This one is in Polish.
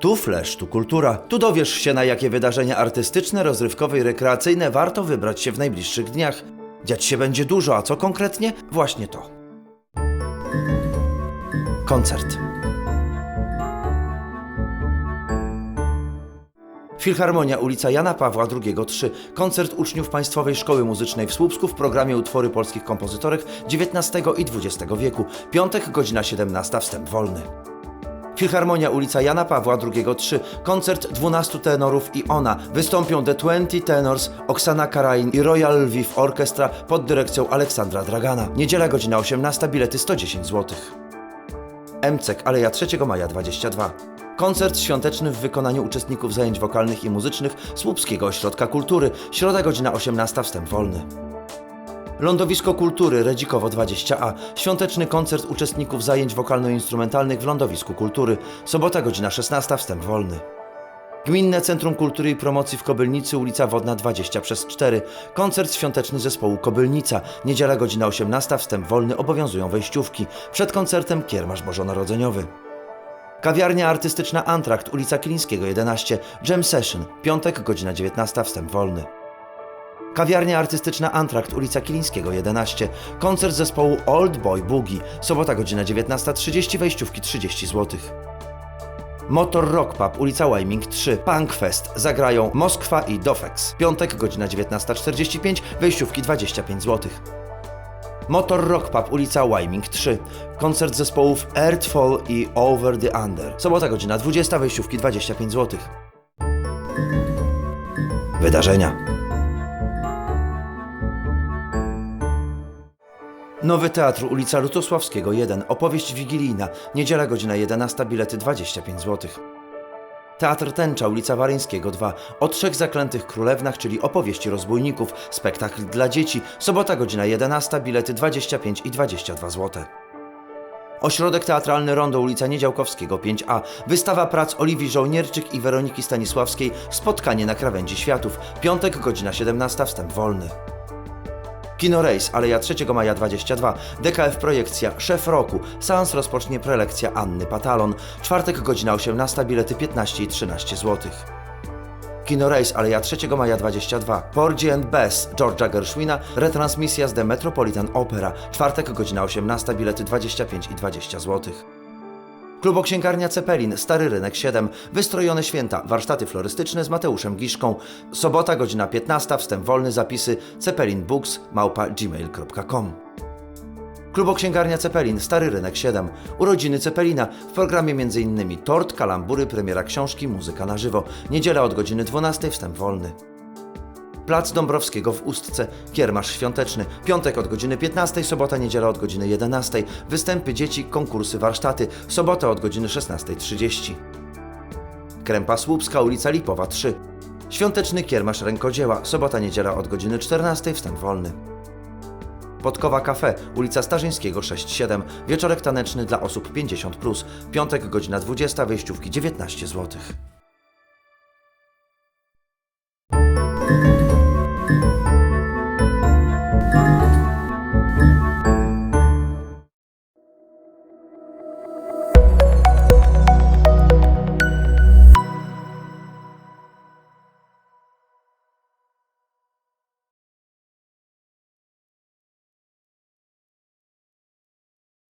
Tu Flash, tu kultura. Tu dowiesz się na jakie wydarzenia artystyczne, rozrywkowe i rekreacyjne warto wybrać się w najbliższych dniach. Dziać się będzie dużo, a co konkretnie? Właśnie to. Koncert. Filharmonia ulica Jana Pawła II 3. Koncert uczniów Państwowej Szkoły Muzycznej w Słupsku w programie Utwory polskich kompozytorek XIX i XX wieku. Piątek, godzina 17, wstęp wolny. Filharmonia ulica Jana Pawła II 3. Koncert 12 tenorów i ona. Wystąpią The 20 Tenors, Oksana Karain i Royal Lviv Orchestra pod dyrekcją Aleksandra Dragana. Niedziela godzina 18, bilety 110 zł. MCEK, Aleja 3 maja 22. Koncert świąteczny w wykonaniu uczestników zajęć wokalnych i muzycznych Słupskiego Ośrodka Kultury. Środa godzina 18, wstęp wolny. Lądowisko Kultury Redzikowo 20A. Świąteczny koncert uczestników zajęć wokalno-instrumentalnych w Lądowisku Kultury. Sobota godzina 16, wstęp wolny. Gminne Centrum Kultury i Promocji w Kobylnicy, ulica Wodna 20 przez 4. Koncert świąteczny zespołu Kobylnica. Niedziela godzina 18, wstęp wolny, obowiązują wejściówki. Przed koncertem kiermasz bożonarodzeniowy. Kawiarnia artystyczna Antrakt, ulica Kilińskiego 11. Jam Session. Piątek, godzina 19, wstęp wolny. Kawiarnia artystyczna Antrakt, ulica Kilińskiego 11. Koncert zespołu Old Boy Boogie. Sobota godzina 19.30, wejściówki 30 zł. Motor Rock Pub, ulica Wyming 3. Punk Fest. Zagrają Moskwa i Dofex. Piątek, godzina 19.45, wejściówki 25 zł. Motor Rock Pub, ulica Wyming 3. Koncert zespołów Earthfall i Over the Under. Sobota, godzina 20, wejściówki 25 zł. Wydarzenia. Nowy Teatr, ulica Lutosławskiego 1, opowieść wigilijna, niedziela godzina 11, bilety 25 zł. Teatr Tęcza, ulica Waryńskiego 2, o trzech zaklętych królewnach, czyli opowieści rozbójników, spektakl dla dzieci, sobota godzina 11, bilety 25 i 22 zł. Ośrodek Teatralny Rondo, ulica Niedziałkowskiego 5A, wystawa prac Oliwii Żołnierczyk i Weroniki Stanisławskiej, spotkanie na krawędzi światów, piątek godzina 17, wstęp wolny. Kino Race, Aleja 3 maja 22, DKF Projekcja, Szef Roku, seans rozpocznie prelekcja Anny Patalon, czwartek godzina 18, bilety 15 i 13 zł. Kino Race, Aleja 3 maja 22, Porgy and Bess, George'a Gershwina, retransmisja z The Metropolitan Opera, czwartek godzina 18, bilety 25 i 20 zł. Kluboksięgarnia Cepelin, Stary Rynek 7, Wystrojone Święta, warsztaty florystyczne z Mateuszem Giszką. Sobota, godzina 15, wstęp wolny, zapisy cepelinbooks, małpa gmail.com. Kluboksięgarnia Cepelin, Stary Rynek 7, urodziny Cepelina, w programie m.in. tort, kalambury, premiera książki, muzyka na żywo. Niedziela od godziny 12, wstęp wolny. Plac Dąbrowskiego w Ustce, kiermasz świąteczny, piątek od godziny 15, sobota, niedziela od godziny 11, występy dzieci, konkursy, warsztaty, sobota od godziny 16.30. Krępa Słupska, ulica Lipowa 3. Świąteczny kiermasz rękodzieła, sobota, niedziela od godziny 14, wstęp wolny. Podkowa Cafe, ulica Starzyńskiego 6-7, wieczorek taneczny dla osób 50+, piątek godzina 20, wejściówki 19 zł.